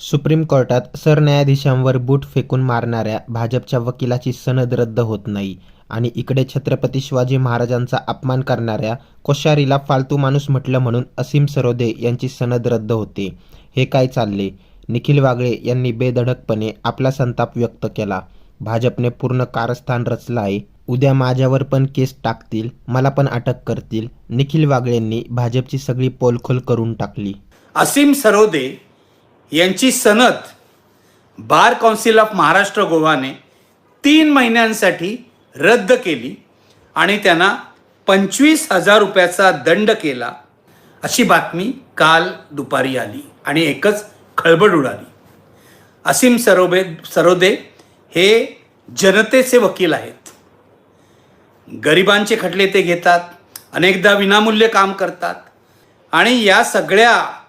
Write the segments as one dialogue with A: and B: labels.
A: Supreme कोर्टात सरन्यायाधीशांवर बूट फेकून मारणाऱ्या भाजपच्या वकिलाची सनद रद्द होत नाही आणि इकडे छत्रपती शिवाजी महाराजांचा अपमान करणाऱ्या कोश्यारीला फालतू माणूस म्हटलं म्हणून असीम सरोदे यांची सनद रद्द होते. हे काय चालले? निखिल वागळे यांनी बेधडकपणे आपला संताप व्यक्त केला. भाजपने पूर्ण कारस्थान रचलं आहे उद्या माझ्यावर पण केस टाकतील मला पण अटक करतील. निखिल वागळेंनी भाजपची सगळी पोलखोल करून टाकली.
B: असीम सरोदे यांची सनद बार काउन्सिल ऑफ महाराष्ट्र गोवाने तीन महिन्यांसाठी रद्द केली आणि त्यांना पंचवीस हजार रुपयाचा दंड केला. अशी बातमी काल दुपारी आली आणि एकच खळबळ उडाली. असीम सरोबे सरोदे हे जनतेचे वकील आहेत. गरिबांचे खटले ते घेतात अनेकदा विनामूल्य काम करतात आणि या सगळ्या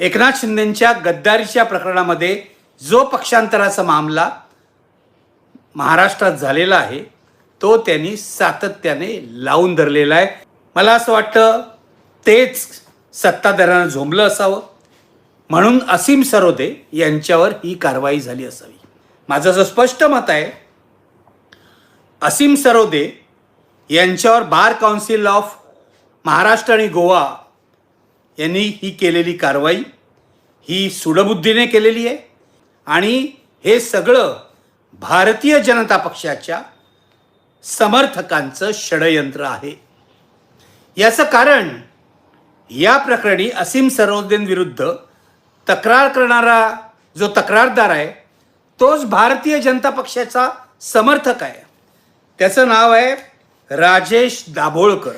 B: एकनाथ शिंदेंच्या गद्दारीच्या प्रकरणामध्ये जो पक्षांतराचा मामला महाराष्ट्रात झालेला आहे तो त्यांनी सातत्याने लावून धरलेला आहे. मला असं वाटतं तेच सत्ताधाऱ्यांना झोंबलं असावं. म्हणून असीम सरोदे यांच्यावर ही कारवाई झाली असावी. माझं असं स्पष्ट मत आहे असीम सरोदे यांच्यावर बार काउन्सिल ऑफ महाराष्ट्र आणि गोवा यांनी ही केलेली कारवाई ही सुडबुद्धीने केलेली आहे. आणि हे सगळं भारतीय जनता पक्षाच्या समर्थकांचं षडयंत्र आहे. याचं कारण या प्रकरणी असीम सरोदेंविरुद्ध तक्रार करणारा जो तक्रारदार आहे तोच भारतीय जनता पक्षाचा समर्थक आहे. त्याचं नाव आहे राजेश दाभोळकर.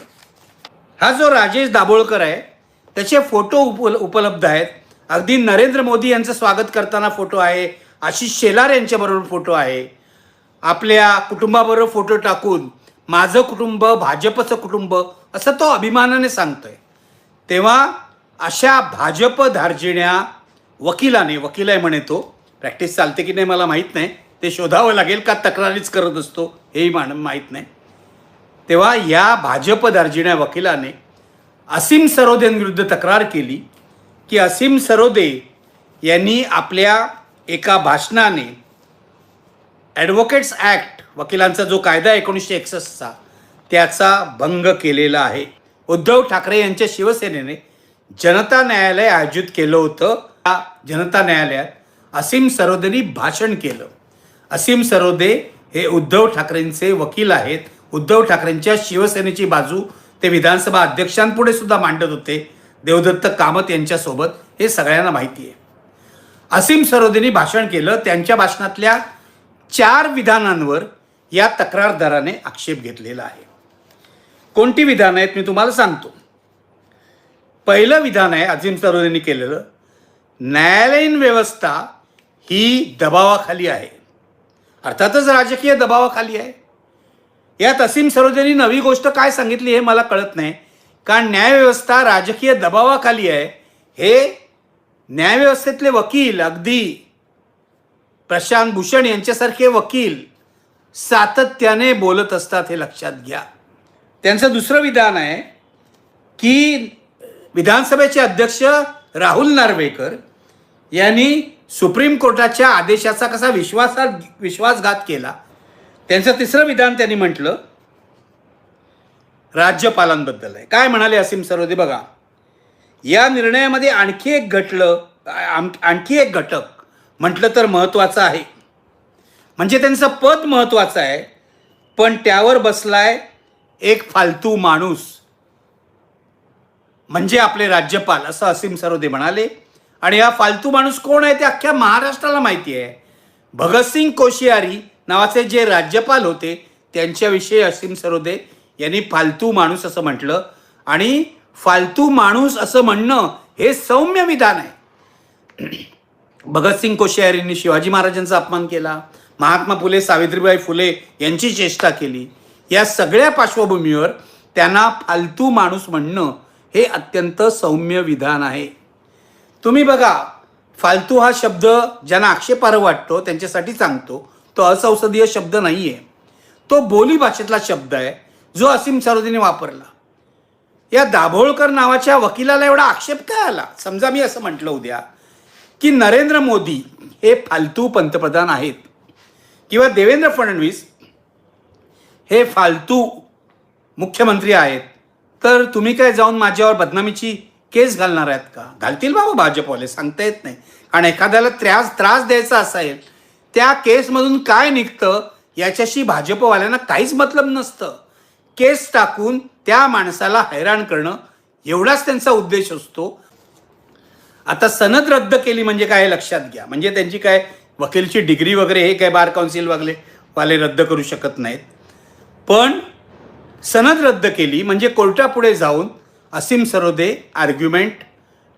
B: हा जो राजेश दाभोळकर आहे त्याचे फोटो उप उपलब्ध आहेत. अगदी नरेंद्र मोदी यांचं स्वागत करताना फोटो आहे. आशिष शेलार यांच्याबरोबर फोटो आहे. आपल्या कुटुंबाबरोबर फोटो टाकून माझं कुटुंब भाजपचं कुटुंब असं तो अभिमानाने सांगतोय. तेव्हा अशा भाजप धार्जिण्या वकिलाने वकील आहे म्हणे तो. प्रॅक्टिस चालते की नाही मला माहीत नाही. ते शोधावं लागेल का तक्रारीच करत असतो हेही मान माहीत नाही. तेव्हा या भाजप दार्जिण्या वकिलाने असीम सरोदेंविरुद्ध तक्रार केली की असीम सरोदे यांनी आपल्या एका भाषणाने ॲडव्होकेट्स ॲक्ट वकिलांचा जो कायदा एकोणीसशे एकसष्टचा त्याचा भंग केलेला आहे. उद्धव ठाकरे यांच्या शिवसेनेने जनता न्यायालय आयोजित केलं होतं. त्या जनता न्यायालयात असीम सरोदेनी भाषण केलं. असीम सरोदे हे उद्धव ठाकरेंचे वकील आहेत. उद्धव ठाकरेंच्या शिवसेनेची बाजू ते विधानसभा अध्यक्षांपुढे सुद्धा मांडत होते. देवदत्त कामत यांच्यासोबत. हे सगळ्यांना माहिती आहे. असीम सरोदेनी भाषण केलं. त्यांच्या भाषणातल्या चार विधानांवर या तक्रारदाराने आक्षेप घेतलेला आहे. कोणती विधानं आहेत मी तुम्हाला सांगतो. पहिलं विधान आहे असीम सरोदेनी केलेलं. न्यायालयीन व्यवस्था ही दबावाखाली आहे. अर्थातच राजकीय दबावाखाली आहे. यात असीम सरोदेनी नवी गोष्ट काय सांगितली हे मला कळत नाही. कारण न्यायव्यवस्था राजकीय दबावाखाली आहे. हे न्यायव्यवस्थेतले वकील अगदी प्रशांत भूषण यांच्यासारखे वकील सातत्याने बोलत असतात हे लक्षात घ्या. त्यांचं दुसरं विधान आहे की विधानसभेचे अध्यक्ष राहुल नार्वेकर यांनी सुप्रीम कोर्टाच्या आदेशाचा कसा विश्वासात विश्वासघात केला त्यांचं तिसरं विधान त्यांनी म्हटलं राज्यपालांबद्दल आहे. काय म्हणाले असीम सरोदे बघा. या निर्णयामध्ये आणखी एक घटलं आणखी एक घटक म्हटलं तर महत्त्वाचं आहे. म्हणजे त्यांचं पद महत्त्वाचं आहे पण त्यावर बसलाय एक फालतू माणूस. म्हणजे आपले राज्यपाल असं असीम सरोदे म्हणाले. आणि हा फालतू माणूस कोण आहे ते अख्ख्या महाराष्ट्राला माहिती आहे. भगतसिंग कोशियारी नावाचे जे राज्यपाल होते त्यांच्याविषयी असीम सरोदे यांनी फालतू माणूस असं म्हटलं. आणि फालतू माणूस असं म्हणणं हे सौम्य विधान आहे. भगतसिंग कोश्यारींनी शिवाजी महाराजांचा अपमान केला. महात्मा फुले सावित्रीबाई फुले यांची चेष्टा केली. या सगळ्या पार्श्वभूमीवर त्यांना फालतू माणूस म्हणणं हे अत्यंत सौम्य विधान आहे. तुम्ही बघा फालतू हा शब्द ज्यांना आक्षेपार्ह वाटतो त्यांच्यासाठी सांगतो. तो असंसदीय शब्द नाही आहे तो बोली भाषेतला शब्द आहे जो असीम सरोदेने वापरला. या दाभोळकर नावाच्या वकिलाला एवढा आक्षेप काय आला? समजा मी असं म्हटलं उद्या की नरेंद्र मोदी हे फालतू पंतप्रधान आहेत. किंवा देवेंद्र फडणवीस हे फालतू मुख्यमंत्री आहेत. तर तुम्ही काय जाऊन माझ्यावर बदनामीची केस घालणार आहेत का? घालतील बाबा भाजपवाले सांगता येत नाही. कारण एखाद्याला त्रास त्रास द्यायचा असेल त्या केसमधून काय निघतं याच्याशी भाजपवाल्यांना काहीच मतलब नसतं. केस टाकून त्या माणसाला हैराण करणं एवढाच त्यांचा उद्देश असतो. आता सनद रद्द केली म्हणजे काय लक्षात घ्या. म्हणजे त्यांची काय वकीलची डिग्री वगैरे हे काय बार काउन्सिल वागले वाले रद्द करू शकत नाहीत. पण सनद रद्द केली म्हणजे कोर्टापुढे जाऊन असीम सरोदे आर्ग्युमेंट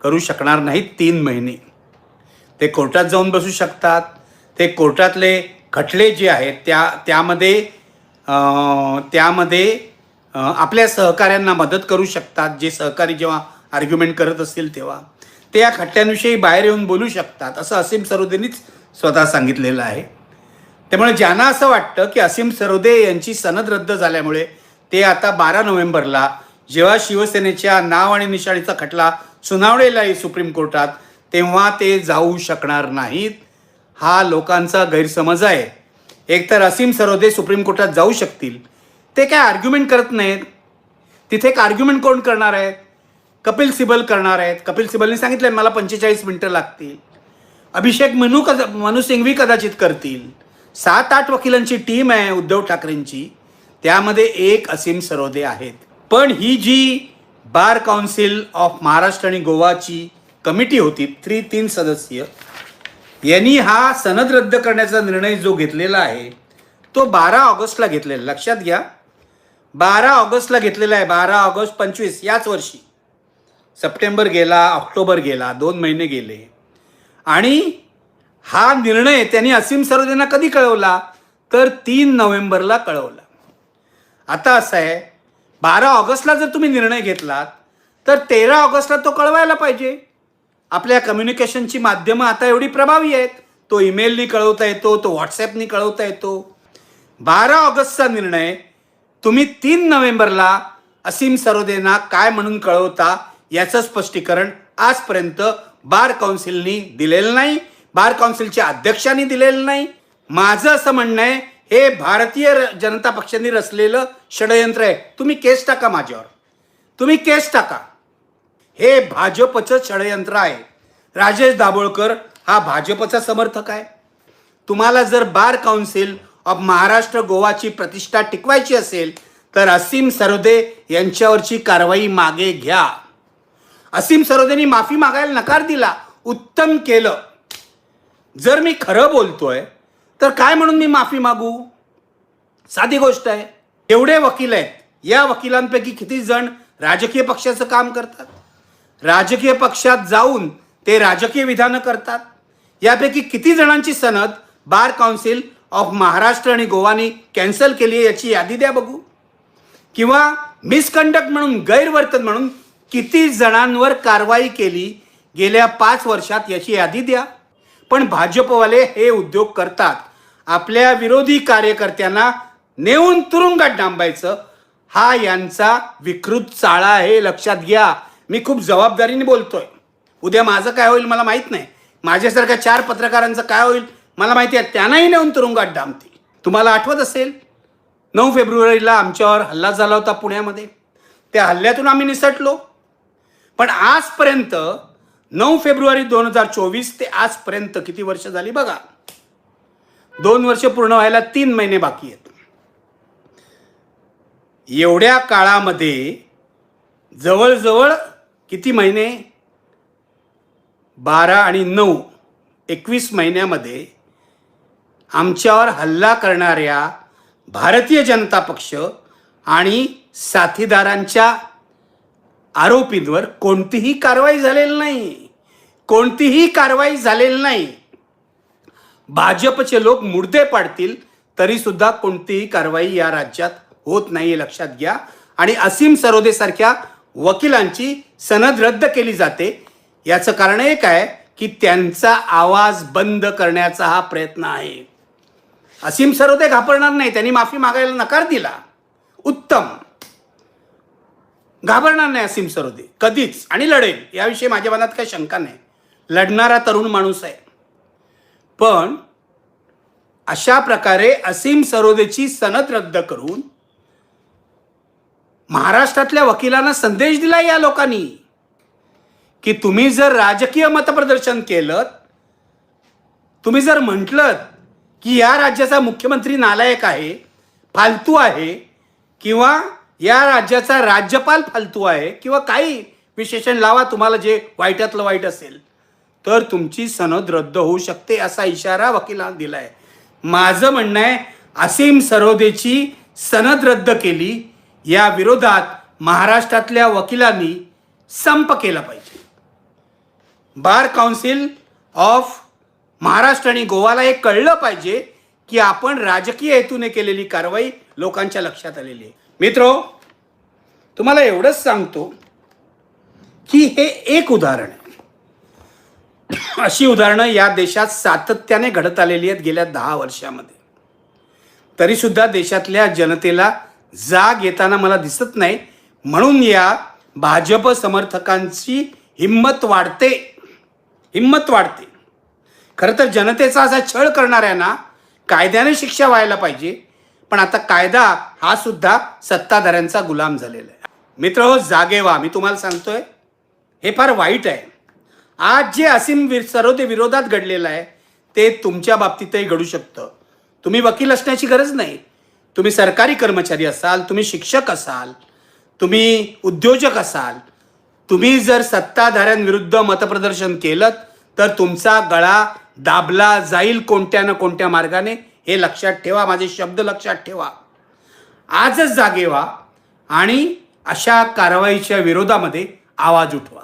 B: करू शकणार नाहीत तीन महिने. ते कोर्टात जाऊन बसू शकतात. ते कोर्टातले खटले जे आहेत त्या त्यामध्ये त्यामध्ये आपल्या सहकाऱ्यांना मदत करू शकतात. जे सहकारी जेव्हा आर्ग्युमेंट करत असतील तेव्हा. ते या खटल्यांविषयी बाहेर येऊन बोलू शकतात असं असीम सरोदेनीच स्वतः सांगितलेलं आहे. त्यामुळे ज्यांना असं वाटतं की असीम सरोदे यांची सनद रद्द झाल्यामुळे ते आता बारा नोव्हेंबरला जेव्हा शिवसेनेच्या नाव आणि निशाणीचा खटला सुनावलेला आहे सुप्रीम कोर्टात तेव्हा ते जाऊ शकणार नाहीत. हा लोकांचा गैरसमज आहे. एकतर असीम सरोदे सुप्रीम कोर्टात जाऊ शकतील. ते काय आर्ग्युमेंट करत नाहीत? तिथे एक आर्ग्युमेंट कोण करणार आहेत कपिल सिबल करणार आहेत. कपिल सिबलने सांगितलं मला पंचेचाळीस मिनटं लागतील. अभिषेक मनू कदा मनू सिंघवी कदाचित करतील. सात आठ वकिलांची टीम आहे उद्धव ठाकरेंची. त्यामध्ये एक असीम सरोदे आहेत. पण ही जी बार काउन्सिल ऑफ महाराष्ट्र आणि गोवाची कमिटी होती थ्री तीन सदस्यीय यांनी हा सनद रद्द करण्याचा निर्णय जो घेतलेला आहे तो बारा ऑगस्टला घेतलेला. लक्षात घ्या. बारा ऑगस्टला घेतलेला आहे. बारा ऑगस्ट पंचवीस याच वर्षी. सप्टेंबर गेला ऑक्टोबर गेला दोन महिने गेले. आणि हा निर्णय त्यांनी असीम सरोदेंना कधी कळवला? तर तीन नोव्हेंबरला कळवला. आता असं आहे बारा ऑगस्टला जर तुम्ही निर्णय घेतलात तर तेरा ऑगस्टला तो कळवायला पाहिजे. आपल्या कम्युनिकेशनची माध्यमं आता एवढी प्रभावी आहेत. तो ईमेलनी कळवता येतो तो व्हॉट्सॲपनी कळवता येतो. बारा ऑगस्टचा निर्णय. तुम्ही तीन नोव्हेंबरला असीम सरोदेना काय म्हणून कळवता याचं स्पष्टीकरण आजपर्यंत बार काउन्सिलनी दिलेलं नाही बार काउन्सिलच्या अध्यक्षांनी दिलेलं नाही. माझं असं म्हणणं आहे हे भारतीय र- जनता पक्षांनी रचलेलं षडयंत्र आहे. तुम्ही केस टाका माझ्यावर. तुम्ही केस टाका. हे भाजपचं षडयंत्र आहे. राजेश दाभोळकर हा भाजपचा समर्थक आहे. तुम्हाला जर बार काउन्सिल ऑफ महाराष्ट्र गोवाची प्रतिष्ठा टिकवायची असेल तर असीम सरोदे यांच्यावरची कारवाई मागे घ्या. असीम सरोदेनी माफी मागायला नकार दिला उत्तम केलं. जर मी खरं बोलतोय तर काय म्हणून मी माफी मागू? साधी गोष्ट आहे. एवढे वकील आहेत. या वकिलांपैकी किती जण राजकीय पक्षाचं काम करतात? राजकीय पक्षात जाऊन ते राजकीय विधानं करतात. यापैकी किती जणांची सनद बार काउन्सिल ऑफ महाराष्ट्र आणि गोवानी कॅन्सल केली आहे याची यादी द्या बघू. किंवा मिसकंडक्ट म्हणून गैरवर्तन म्हणून किती जणांवर कारवाई केली गेल्या पाच वर्षात याची यादी द्या. पण भाजपवाले हे उद्योग करतात. आपल्या विरोधी कार्यकर्त्यांना नेऊन तुरुंगात डांबायचं. हा यांचा विकृत चाळा आहे लक्षात घ्या. मी खूप जबाबदारीने बोलतोय. उद्या माझं काय होईल मला माहीत नाही. माझ्यासारख्या चार पत्रकारांचं काय होईल मला माहिती आहे. त्यांनाही नेऊन तुरुंगात डांबतील. तुम्हाला आठवत असेल? नऊ फेब्रुवारीला आमच्यावर हल्ला झाला होता पुण्यामध्ये. त्या हल्ल्यातून आम्ही निसटलो. पण आजपर्यंत नऊ फेब्रुवारी दोन हजार चोवीस ते आजपर्यंत किती वर्ष झाली बघा. दोन वर्ष पूर्ण व्हायला तीन महिने बाकी आहेत. एवढ्या काळामध्ये जवळजवळ किती महिने? बारा आणि नऊ एकवीस महिन्यामध्ये आमच्यावर हल्ला करणाऱ्या भारतीय जनता पक्ष आणि साथीदारांच्या आरोपींवर कोणतीही कारवाई झालेली नाही. कोणतीही कारवाई झालेली नाही. भाजपचे लोक मुर्दे पाडतील तरीसुद्धा कोणतीही कारवाई या राज्यात होत नाही लक्षात घ्या. आणि असीम सरोदेसारख्या वकिलांची सनद रद्द केली जाते. याचं कारण एक आहे की त्यांचा आवाज बंद करण्याचा हा प्रयत्न आहे. असीम सरोदे घाबरणार नाही. त्यांनी माफी मागायला नकार दिला. उत्तम. घाबरणार नाही असीम सरोदे. कधीच. आणि लढेल. याविषयी माझ्या मनात काही शंका नाही. लढणारा तरुण माणूस आहे. पण अशा प्रकारे असीम सरोदेची सनद रद्द करून महाराष्ट्रातल्या वकिलांना संदेश दिला या लोकांनी की तुम्ही जर राजकीय मतप्रदर्शन केलं तुम्ही जर म्हटलं की या राज्याचा मुख्यमंत्री नालायक आहे फालतू आहे किंवा या राज्याचा राज्यपाल फालतू आहे किंवा काही विशेषण लावा तुम्हाला जे वाईटातलं वाईट असेल तर तुमची सनद रद्द होऊ शकते असा इशारा वकिलांना दिला आहे माझं म्हणणं आहे असीम सरोदेची सनद रद्द केली या विरोधात महाराष्ट्रातल्या वकिलांनी संप केला पाहिजे. बार काउन्सिल ऑफ महाराष्ट्र आणि गोवाला हे कळलं पाहिजे की आपण राजकीय हेतूने केलेली कारवाई लोकांच्या लक्षात आलेली आहे. मित्रो तुम्हाला एवढंच सांगतो की हे एक उदाहरण आहे. अशी उदाहरणं या देशात सातत्याने घडत आलेली आहेत गेल्या दहा वर्षामध्ये. तरीसुद्धा देशातल्या जनतेला जाग येताना मला दिसत नाही. म्हणून या भाजप समर्थकांची हिंमत वाढते. हिंमत वाढते. खरं तर जनतेचा असा छळ करणाऱ्यांना कायद्याने शिक्षा व्हायला पाहिजे. पण आता कायदा हा सुद्धा सत्ताधाऱ्यांचा गुलाम झालेला आहे. मित्र हो जागे व्हा. मी तुम्हाला सांगतोय हे फार वाईट आहे. आज जे असीम विर सरोदे विरोधात घडलेलं आहे ते तुमच्या बाबतीतही घडू शकतं. तुम्ही वकील असण्याची गरज नाही. तुम्ही सरकारी कर्मचारी असाल तुम्ही शिक्षक असाल तुम्ही उद्योजक असाल तुम्ही जर सत्ताधाऱ्यांविरुद्ध मतप्रदर्शन केलं तर तुमचा गळा दाबला जाईल कोणत्या ना कोणत्या मार्गाने हे लक्षात ठेवा माझे शब्द लक्षात ठेवा. आजच जागे व्हा आणि अशा कारवाईच्या विरोधामध्ये आवाज उठवा.